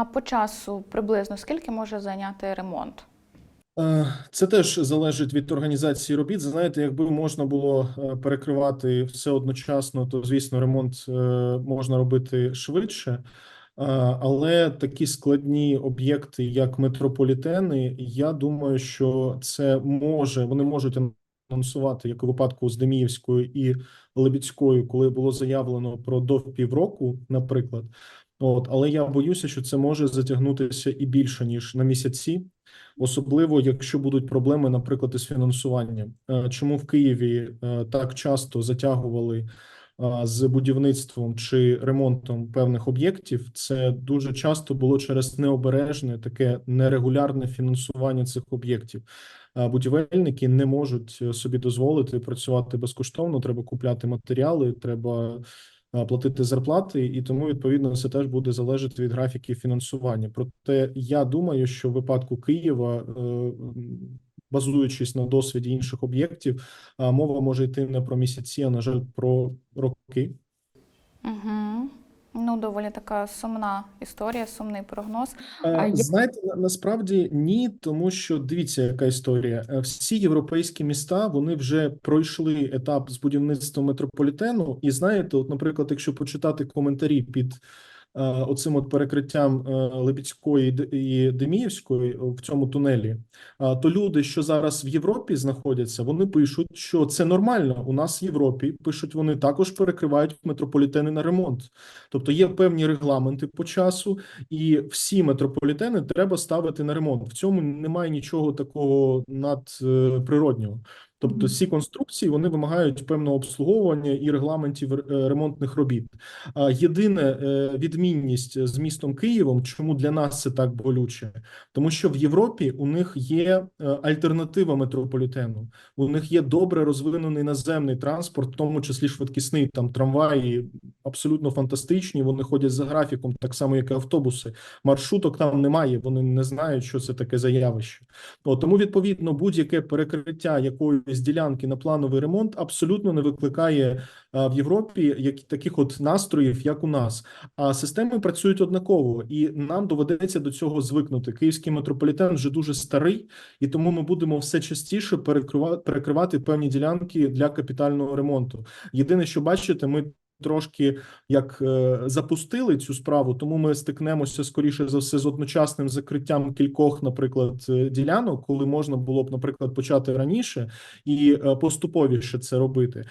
А по часу приблизно скільки може зайняти ремонт? Е, Це теж залежить від організації робіт. Знаєте, якби можна було е, перекривати все одночасно, то звісно, ремонт е, можна робити швидше. Але такі складні об'єкти, як метрополітени, я думаю, що це може вони можуть анонсувати, як у випадку з Деміївською і Лебідською, коли було заявлено про до півроку, наприклад. От, але я боюся, що це може затягнутися і більше ніж на місяці. Особливо, якщо будуть проблеми, наприклад, із фінансуванням. Е, Чому в Києві е, так часто затягували е, з будівництвом чи ремонтом певних об'єктів? Це дуже часто було через необережне таке нерегулярне фінансування цих об'єктів. Будівельники не можуть собі дозволити працювати безкоштовно. Треба купляти матеріали, треба платити зарплати, і тому відповідно це теж буде залежати від графіків фінансування. Проте я думаю, що в випадку Києва, е, базуючись на досвіді інших об'єктів, мова може йти не про місяці, а на жаль, про роки. Угу. Ну, доволі така сумна історія, сумний прогноз. Е, А Знаєте, насправді ні, тому що дивіться, яка історія. Е, Всі європейські міста вони вже пройшли етап з будівництва метрополітену. І знаєте, от, наприклад, якщо почитати коментарі під оцим от перекриттям е, Лебідської і Деміївської в цьому тунелі, е, то люди, що зараз в Європі знаходяться, вони пишуть, що це нормально. У нас в Європі пишуть, вони також перекривають метрополітени на ремонт. Тобто є певні регламенти по часу, і всі метрополітени треба ставити на ремонт. В цьому немає нічого такого надприроднього. Тобто, ці всі конструкції вони вимагають певного обслуговування і регламентів е, ремонтних робіт. А єдине е, відмінність з містом Києвом, чому для нас це так болюче, тому що в Європі у них є е, альтернатива метрополітену. У них є добре розвинений наземний транспорт, в тому числі швидкісний там трамваї, абсолютно фантастичні. Вони ходять за графіком, так само як і автобуси. Маршруток там немає. Вони не знають, що це таке за явище. От, тому відповідно будь-яке перекриття якоїсь ділянки на плановий ремонт абсолютно не викликає а, в Європі як таких от настроїв, як у нас. А системи працюють однаково, і нам доведеться до цього звикнути. Київський метрополітен вже дуже старий, і тому ми будемо все частіше перекривати, перекривати певні ділянки для капітального ремонту. Єдине, що бачите, ми. Трошки як е, запустили цю справу, тому ми стикнемося скоріше за все з одночасним закриттям кількох, наприклад, е, ділянок, коли можна було б, наприклад, почати раніше і е, поступовіше це робити.